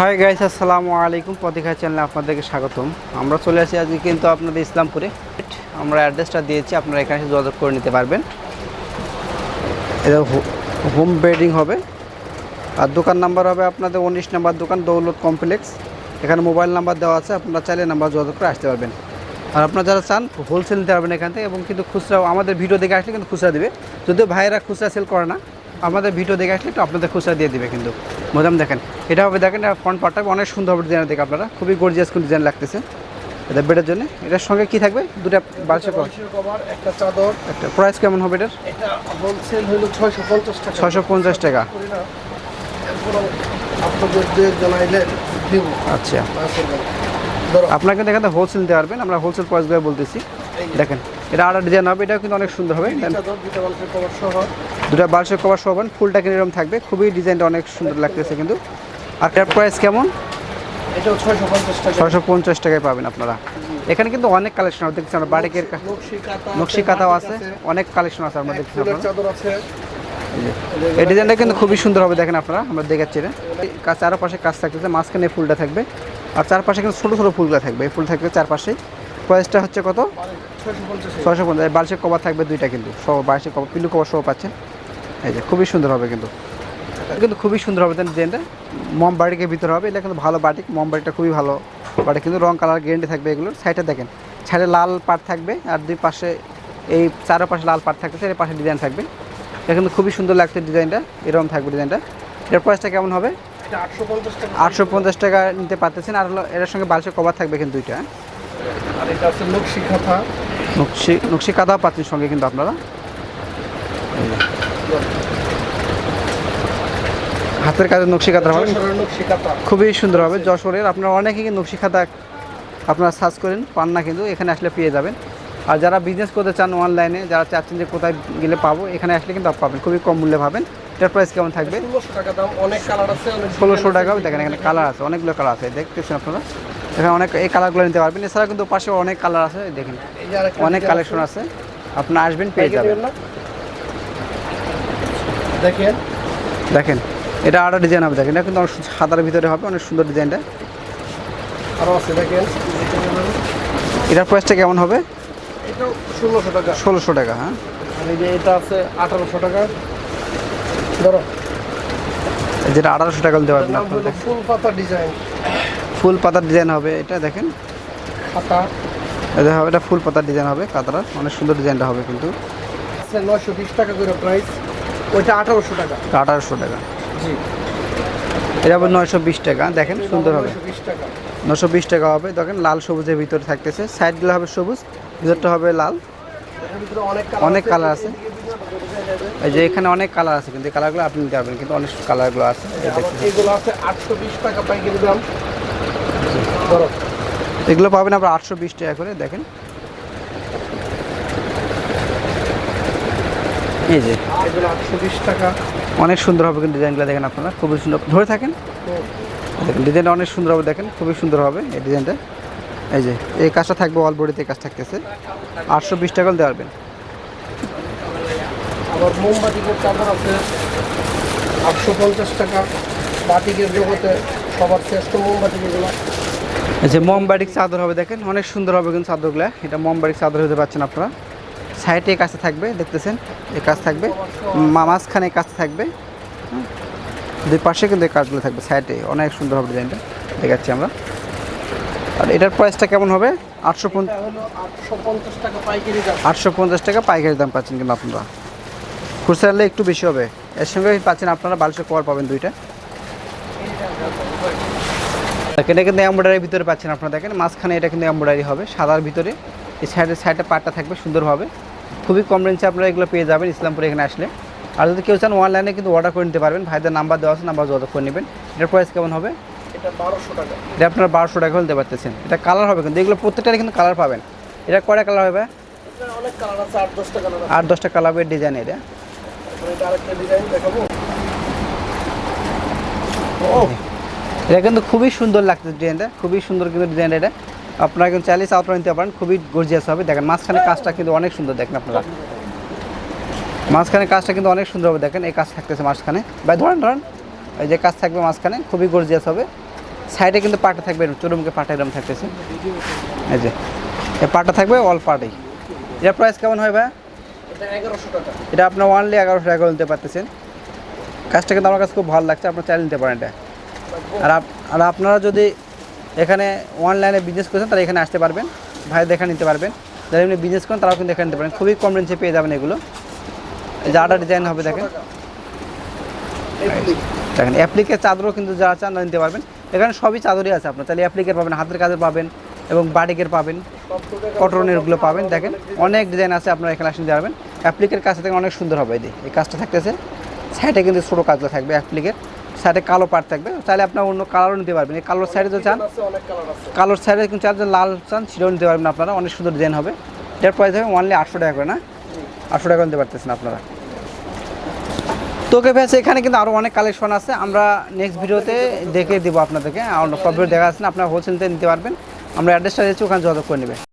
Hi guys আসসালামু আলাইকুম। পথিকা চ্যানেলে আপনাদেরকে স্বাগতম। আমরা চলে আসি আজকে কিন্তু আপনাদের ইসলামপুরে। আমরা অ্যাড্রেসটা দিয়েছি, আপনারা এখানে এসে যোগাযোগ করে নিতে পারবেন। এটা হোম বেডিং হবে। আর দোকান নাম্বার হবে আপনাদের উনিশ নাম্বার দোকান, দৌলত কমপ্লেক্স এখানে মোবাইল নাম্বার দেওয়া আছে, আপনারা চাইলে নাম্বার যোগাযোগ করে আসতে পারবেন। আর আপনারা যারা চান হোলসেল নিতে পারবেন এখান থেকে, এবং কিন্তু খুচরা, আমাদের ভিডিও দেখে আসলে কিন্তু খুচরা দেবে। যদিও ভাইয়েরা খুচরা সেল করে না আমাদের ভিডিও দেখে আসলে একটু আপনাদের খুচরা দিয়ে দিবে কিন্তু। বোঝাম দেখেন এটা হবে দেখেন ফ্রন্ট পার্টটা অনেক সুন্দর হবে ডিজাইন দেখে আপনারা। খুবই গর্জিয়াস কোন ডিজাইন লাগতেছে। এটা বেডের জন্য। এটার সঙ্গে কি থাকবে? দুটা বালিশের কভার একটা চাদর। একটা প্রাইস কেমন হবে এটার? এটা হোলসেল হলো ছয়শো পঞ্চাশ টাকা। ছয়শো টাকা। আপনাদের দিব আচ্ছা। না করবেন ধরো। আপনারা কিন্তু এখানে হোলসেল নিতে পারবেন আমরা হোলসেল প্রাইসগুলো বলতেছি। দেখেন। এটা আরেকটা ডিজাইন হবে এটাও কিন্তু অনেক সুন্দর হবে। দুটা বালসের কভার সহ। পাবেন ফুলটা কিন্তু এরকম থাকবে। খুবই ডিজাইনটা অনেক সুন্দর লাগতেছে কিন্তু। আর এটার প্রাইস কেমন? ছয়শো পঞ্চাশ টাকায় পাবেন আপনারা। এখানে কিন্তু অনেক কালেকশন আছে দেখছেন আমরা বাড়িকের নকশি কাঁথাও আছে অনেক কালেকশন আছে আমরা দেখছি এই ডিজাইনটা কিন্তু খুবই সুন্দর হবে দেখেন আপনারা আমরা দেখাচ্ছি কাজ চারপাশে কাজ থাকতেছে মাঝখানে ফুলটা থাকবে। আর চারপাশে কিন্তু ছোটো ছোটো ফুলগুলো থাকবে এই ফুল থাকবে চারপাশে প্রাইসটা হচ্ছে কত? ছয়শো পঞ্চাশ। বালিশের কভার থাকবে দুইটা কিন্তু। সহ বালিশের কভার পিলু কভার সহ পাচ্ছেন। এই যে খুবই সুন্দর হবে কিন্তু। কিন্তু খুবই সুন্দর হবে ডিজাইনটা মম বাড়িকের ভিতরে হবে। এটা কিন্তু ভালো বাটিক। মম বাড়িটা খুবই ভালো বাটিক। কিন্তু রং কালার গ্যারেন্টি থাকবে এগুলোর। সাইডে দেখেন সাইডে লাল পাট থাকবে আর দুই পাশে এই চারপাশে লাল পাট থাকতেছে এর পাশে ডিজাইন থাকবে। এটা কিন্তু খুবই সুন্দর লাগছে ডিজাইনটা। এরকম থাকবে ডিজাইনটা। এটার প্রাইসটা কেমন হবে? আটশো পঞ্চাশ টাকা। আটশো পঞ্চাশ টাকা নিতে পারতেছেন। আর এটার সঙ্গে বালিশের কভার থাকবে কিন্তু দুইটা? আর এটা আছে নকশি কাঁথা। নকশি নকশি কাদাও পাচ্ছেন সঙ্গে কিন্তু আপনারা। হাতের কাজের নকশি কাদা হবে। খুবই সুন্দর হবে। যশোরের আপনারা অনেকে কিন্তু নকশি খাতা আপনারা সার্চ করেন পান না কিন্তু এখানে আসলে পেয়ে যাবেন। আর যারা বিজনেস করতে চান অনলাইনে যারা চাচ্ছেন যে কোথায় গেলে পাবো এখানে আসলে কিন্তু পাবেন। খুবই কম মূল্যে পাবেন। এটার প্রাইস কেমন থাকবে? ষোলোশো টাকা দাম অনেক কালার আছে ষোলোশো টাকা দেখেন এখানে কালার আছে অনেকগুলো কালার আছে। দেখতেছেন আপনারা? এখানে অনেক এই কালারগুলো নিতে পারবেন। এছাড়া কিন্তু পাশে অনেক কালার আছে দেখেন। অনেক কালেকশন আছে। আপনারা আসবেন পেয়ে যাবেন? দেখেন। দেখেন এটা আরও ডিজাইন হবে দেখেন। এটা কিন্তু অনেক সাদার ভিতরে হবে অনেক সুন্দর ডিজাইনটা আরও আছে দেখেন। এটার প্রাইসটা কেমন হবে? ষোলোশো টাকা। ষোলোশো টাকা হ্যাঁ। এই যে এটা আছে আঠারোশো টাকা। ধরো। যেটা আঠারোশো টাকা দিতে পারবেন ফুল পাতা ডিজাইন ফুল পাতার ডিজাইন হবে এটা দেখেন। খাতা এটা হবে এটা ফুল পাতার ডিজাইন হবে কাতারার। অনেক সুন্দর ডিজাইনটা হবে কিন্তু। আছে নয়শো বিশ টাকা করে প্রাইস ওইটা আঠারোশো টাকা। আঠারোশো টাকা। জি। এটা হবে নয়শো বিশ টাকা দেখেন সুন্দর হবে। নশো বিশ টাকা। হবে দেখেন লাল সবুজের ভিতরে থাকতেছে। সাইডগুলো হবে সবুজ ভিতরটা হবে লাল। অনেক অনেক colour আছে। এই যে এখানে অনেক কালার আছে কিন্তু কালারগুলো আপনি নিতে পারবেন কিন্তু অনেক কালারগুলো আছে। এগুলো আছে আটশো বিশ টাকা পাইকারি দাম। এগুলো পাবেন আপনার আটশো বিশ টাকা করে দেখেন। এই যে। এগুলো আটশো বিশ টাকা। অনেক সুন্দর হবে কিন্তু ডিজাইনগুলো দেখেন আপনারা খুবই সুন্দর। ধরে থাকেন। দেখেন ডিজাইনটা অনেক সুন্দর হবে দেখেন খুবই সুন্দর হবে এই ডিজাইনটা এই যে এই কাজটা থাকবে অল বডিতে কাজ থাকতেছে। আটশো বিশ টাকা দিতে পারবেন আবার মোমবাতিকের চাদর আছে আটশো পঞ্চাশ টাকা। বাটিকের জগতে সবার শ্রেষ্ঠ মোমবাতি যেগুলো। যে মোমবাটিক চাদর হবে দেখেন অনেক সুন্দর হবে কিন্তু চাদরগুলো। এটা মোমবাটিক চাদর হতে পারছেন আপনারা। সাইডে কাছে থাকবে দেখতেছেন? এই কাজ থাকবে। মাঝখানে এই থাকবে। দুই পাশে কিন্তু এই কাজগুলো থাকবে সাইডে। অনেক সুন্দর হবে ডিজাইনটা দেখাচ্ছি আমরা। আর এটার প্রাইসটা কেমন হবে? আটশো আটশো পঞ্চাশ টাকা পাইকারি দাম। আটশো পঞ্চাশ টাকা পাইকারি দাম পাচ্ছেন কিন্তু আপনারা। খুচরা একটু বেশি হবে। এর সঙ্গে পাচ্ছেন আপনারা বালিশের কভার পাবেন দুইটা। দেখেন এটা কিন্তু এম্ব্রয়ডারির ভিতরে পাচ্ছেন আপনারা দেখেন মাঝখানে এটা কিন্তু এম্ব্রয়ডারি হবে সাদার ভিতরে। এই সাইডে সাইডে পাটটা থাকবে সুন্দরভাবে। খুবই কম রেঞ্জে আপনারা এগুলো পেয়ে যাবেন ইসলামপুরে এখানে আসলে। আর যদি কেউ চান অনলাইনে কিন্তু অর্ডার করে নিতে পারবেন। ভাইদের নাম্বার দেওয়া আছে নাম্বার যোগাযোগ করে নেবেন। এটার প্রাইস কেমন হবে? এটা বারোশো টাকা। এটা আপনারা বারোশো টাকা হলে পারতেছেন। এটা কালার হবে কিন্তু এগুলো প্রত্যেকটারই কিন্তু কালার পাবেন। এটা কয়টা কালার হবে অনেক কালার আছে আট দশটা কালার হবে ডিজাইন এটা আরেকটা ডিজাইন দেখাবো। এটা কিন্তু খুবই সুন্দর লাগছে ডিজাইনটা, খুবই সুন্দর কিন্তু ডিজাইন এটা। আপনারা কিন্তু চাইলে চাউটা নিতে পারেন, খুবই গর্জিয়াস হবে। দেখেন, মাঝখানে কাজটা কিন্তু অনেক সুন্দর দেখেন আপনারা। মাঝখানে কাজটা কিন্তু অনেক সুন্দর হবে, দেখেন, এই কাজ থাকতেছে মাঝখানে। ভাই, ধরেন ধরেন, এই যে কাজ থাকবে মাঝখানে, খুবই গর্জিয়াস হবে। সাইডে কিন্তু পাটা থাকবে চরমকে পাটা এরকম থাকতেছে। এই যে এই পাটা থাকবে অল পার্টেই এটার প্রাইস কেমন হয় ভাই? এটা আপনার ওয়ানলি এগারোশো টাকা নিতে পারতেছেন। কাজটা কিন্তু আমার কাছে খুব ভালো লাগছে, আপনার চালিয়ে নিতে পারেন এটা। আর আর আপনারা যদি এখানে অনলাইনে বিজনেস করছেন তারা এখানে আসতে পারবেন। ভাই দেখা নিতে পারবেন। যারা এমনি বিজনেস করেন, তারাও কিন্তু দেখে নিতে পারেন খুবই কম রেঞ্জে পেয়ে যাবেন এগুলো। এই যে আটা ডিজাইন হবে, দেখেন। দেখেন অ্যাপ্লিকের চাদরও কিন্তু যারা চান নিতে পারবেন। এখানে সবই চাদরই আছে আপনার। তাহলে অ্যাপ্লিকের পাবেন, হাতের কাজের পাবেন এবং বাটিকের পাবেন কটনেরগুলো পাবেন। দেখেন, অনেক ডিজাইন আছে, আপনারা এখানে আসলে নিতে পারবেন। অ্যাপ্লিকের কাজ থেকে অনেক সুন্দর হবে। এই কাজটা থাকতেছে। সাইডে কিন্তু ছোটো কাজগুলো থাকবে অ্যাপ্লিকের সাইডে কালো পাট থাকবে। চাইলে আপনার অন্য কালারও নিতে পারবেন। এই কালোর সাইডে যদি চান, কালার সাইডে কিন্তু চান যে লাল চান, সেটাও নিতে পারবেন আপনারা। অনেক সুন্দর ডিজাইন হবে। এটার প্রাইস হবে অনলি আটশো টাকা করে, না? আটশো টাকা নিতে পারতেছেন আপনারা। তোকে ভ্যাস এখানে কিন্তু আরও অনেক কালেকশন আছে। আমরা নেক্সট ভিডিওতে দেখে দেবো আপনাদেরকে। আর সব ভিডিও দেখা আছে না, আপনারা হোলসেলতে নিতে পারবেন। আমরা অ্যাড্রেসটা দিচ্ছি, ওখানে যোগাযোগ করে নেবে